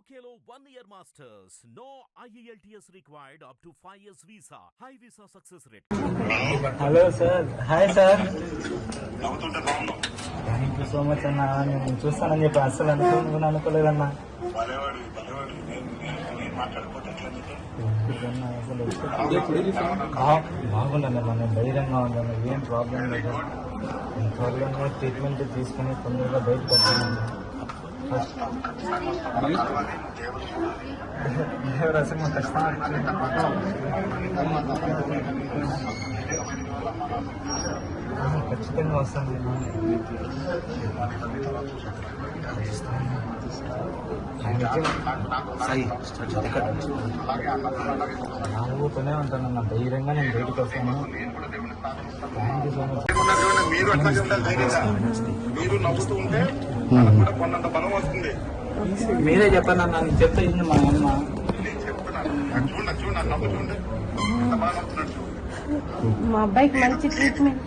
One year masters. No E IELTS required up to 5 years visa. High visa success rate. Hello sir hi sir thank you so much అన్న. నేను చూస్తానని చెప్పి అస్సలు అనుకోను అనుకోలేదన్నా. భలేవాడి నేను ధైర్యంగా ఉన్నాను. ఏం ప్రాబ్లం లేదు. త్వరలోనే ట్రీట్మెంట్ తీసుకుని తొందరగా బయటకు వస్తాను రసం ఖచ్చితంగా వస్తాను. ఉంటాను ఉంటానన్న ధైర్యంగా నేను బయటకు వస్తాను థ్యాంక్ యూ సో మచ్ మీరు నవ్వుతూ ఉంటే మనకు కూడా కొన్నంత బలం వస్తుంది. మీరే చెప్పండి అన్న నేను చెప్తే ఇన్ని మా అమ్మ. నేను చెప్తున్నాను చూడండి చూడండి చూడండి ఎంత బాగా చూడు. మా అబ్బాయికి మంచి ట్రీట్మెంట్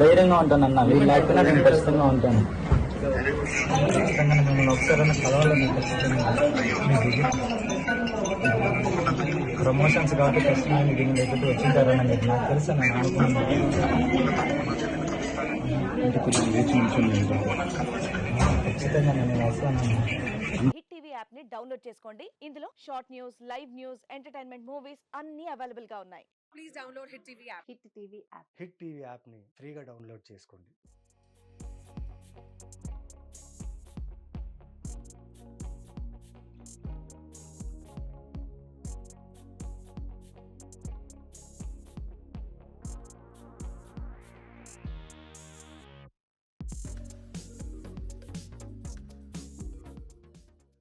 ధైర్యంగా ఉంటాను అన్న మీరు నేను ధైర్యంగా వీళ్ళు లేకపోయినా నేను ఖచ్చితంగా ఉంటాను. ఖచ్చితంగా ఒకసారి కలవాలని ఖచ్చితంగా ప్రమోషన్స్ కాబట్టి ఖచ్చితంగా మీకు మీ దగ్గరికి వచ్చింటారని మీకు నాకు తెలుసు నేను అనుకున్నాను. ఖచ్చితంగా నేను హిట్ టీవీ యాప్ని డౌన్లోడ్ చేసుకోండి. ఇందులో short news live news entertainment movies అన్ని అవైలబుల్గా ఉన్నాయి. please download Hit TV app. Hit TV app. Hit TV యాప్ని ఫ్రీగా డౌన్లోడ్ చేసుకోండి.